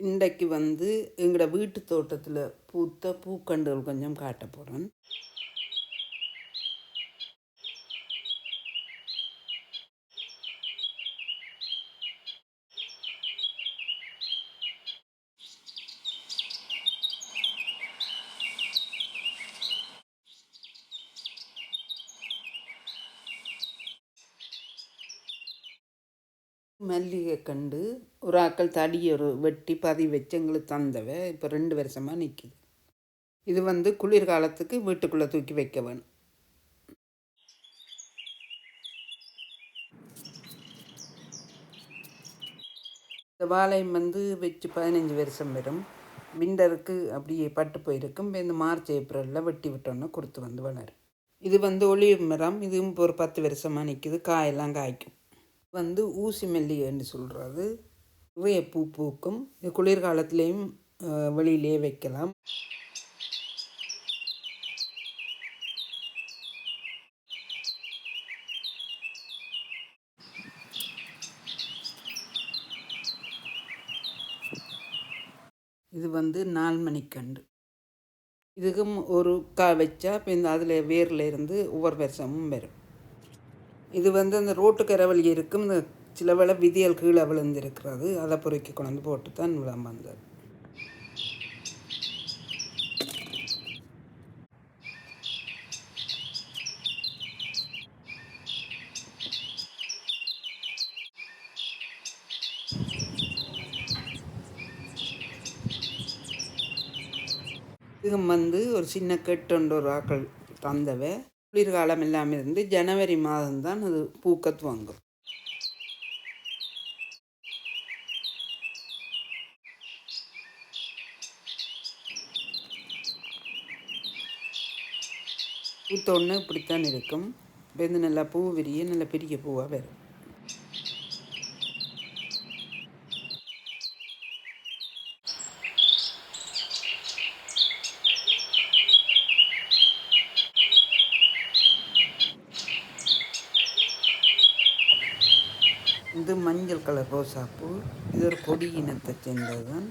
இன்றைக்கு வந்து எங்களோட வீட்டு தோட்டத்தில் பூத்த பூக்கண்டுகள் கொஞ்சம் காட்ட போகிறேன் மல்லிகை கண்டு ஒரு ஆக்கள் தடியை ஒரு வெட்டி பதி வச்சு எங்களுக்கு தந்தவ இப்போ ரெண்டு வருஷமாக நிற்கிது இது வந்து குளிர்காலத்துக்கு வீட்டுக்குள்ளே தூக்கி வைக்க வேணும். இந்த வாழையம் வந்து வச்சு பதினஞ்சு வருஷம் வரும். விண்டருக்கு அப்படியே பட்டு போயிருக்கும். இந்த மார்ச் ஏப்ரலில் வெட்டி விட்டோன்னா கொடுத்து வந்து வளரும். இது வந்து ஒளிவு மரம். இதுவும் ஒரு பத்து வருஷமாக நிற்கிது காயெல்லாம் காய்க்கும். வந்து ஊசி மல்லிகைன்னு சொல்கிறது நிறைய பூ பூக்கும். இது குளிர்காலத்துலேயும் வெளியிலே வைக்கலாம். இது வந்து நாலு மணிக்கன்று. இதுக்கும் ஒரு கா வச்சா இப்போ இந்த அதில் வேரில் இருந்து ஒவ்வொரு வருஷமும் வரும். இது வந்து அந்த ரோட்டு கரவல் இருக்கும். இந்த சில வேளை விதியல் கீழே விழுந்திருக்கிறது. அதை பொறுக்கி கொண்டு போட்டு தான் விழாம வந்தார். இதுவும் வந்து ஒரு சின்ன கெட்டு ஒரு ஆக்கள் தந்தவை. குளிர்காலம் இல்லாமல் இருந்து ஜனவரி மாதம்தான் அது பூக்க துவங்கும். பூத்தொன்று இப்படித்தான் இருக்கும். வெந்து நல்லா பூ விரிய நல்லா பெரிய பூவாக வரும். இது மஞ்சள் கலர் ரோசாப்பூ இது ஒரு கொடி இனத்தை சேர்ந்தது தான்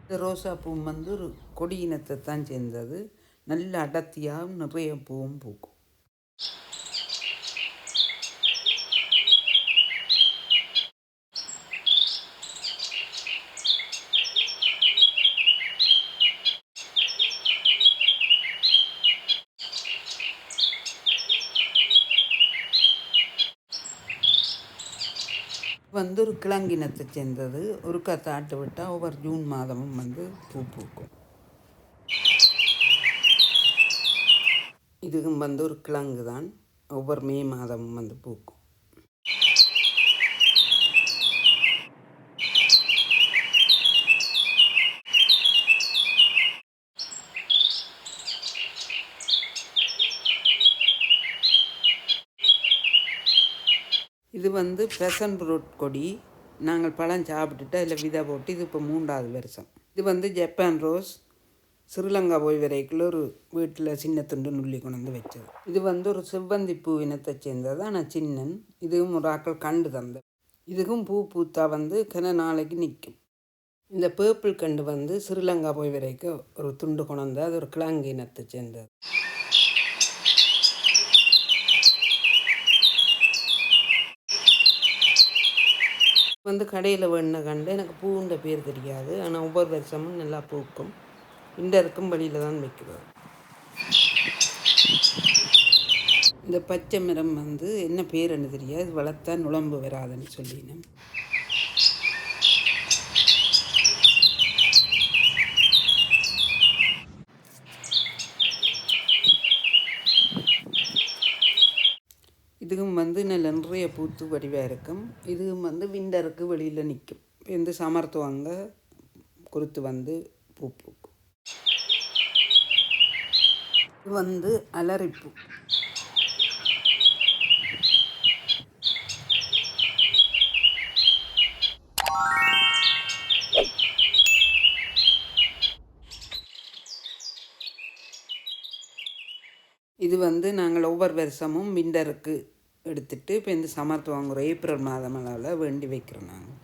இந்த ரோசா பூ வந்து ஒரு கொடி இனத்தை தான் சேர்ந்தது. நல்ல அடர்த்தியாகவும் நிறைய பூவும் பூக்கும். வந்து ஒரு கிழங்கினத்தை சேர்ந்தது ஒரு கத்தாட்டு விட்டால் ஒவ்வொரு ஜூன் மாதமும் வந்து பூ பூக்கும். இதுவும் வந்து ஒரு கிழங்கு தான் ஒவ்வொரு மே மாதமும் வந்து பூக்கும். இது வந்து பெசன் ஃப்ரூட் கொடி. நாங்கள் பழம் சாப்பிட்டுட்டு அதில் விதை போட்டு இது இப்போ மூன்றாவது வருஷம். இது வந்து ஜப்பான் ரோஸ். ஸ்ரீலங்கா போய் வரைக்குள்ள ஒரு வீட்டில் சின்ன துண்டு நுள்ளி கொண்டு வந்து வச்சது. இது வந்து ஒரு செவ்வந்தி பூ இனத்தை சேர்ந்தது. ஆனால் சின்னன் இதுவும் ஒரு ஆக்கள் கண்டு தந்தேன் இதுக்கும் பூ பூத்தா வந்து கிண நாளைக்கு நிற்கும். இந்த பேர்பிள் கண்டு வந்து ஸ்ரீலங்கா போய் வரைக்கும் ஒரு துண்டு கொண்டு வந்து அது ஒரு கிழங்கு இனத்தை சேர்ந்தது. வந்து கடையில் வேணுன கண்டு எனக்கு பூன்ற பேர் தெரியாது. ஆனால் ஒவ்வொரு வருஷமும் நல்லா பூக்கும். இந்த இருக்கும் வழியில் தான் வைக்கிறது இந்த பச்சை மரம் வந்து என்ன பேருன்னு தெரியாது. வளர்த்தா நுழம்பு வராதுன்னு சொல்லினேன். வந்து நல்ல நிறைய பூத்து வடிவாக இருக்கும். இது வந்து விண்டருக்கு வெளியில் நிற்கும் வந்து சமர்த்துவாங்க குருத்து வந்து பூ பூக்கும். இது வந்து அலறிப்பூ இது வந்து நாங்கள் ஒவ்வொரு வருஷமும் விண்டருக்கு எடுத்துகிட்டு இப்போ இந்த சமர்த்து வாங்குகிறோம் ஏப்ரல் மாதம் அளவில் வேண்டி வைக்கிறோம் நாங்கள்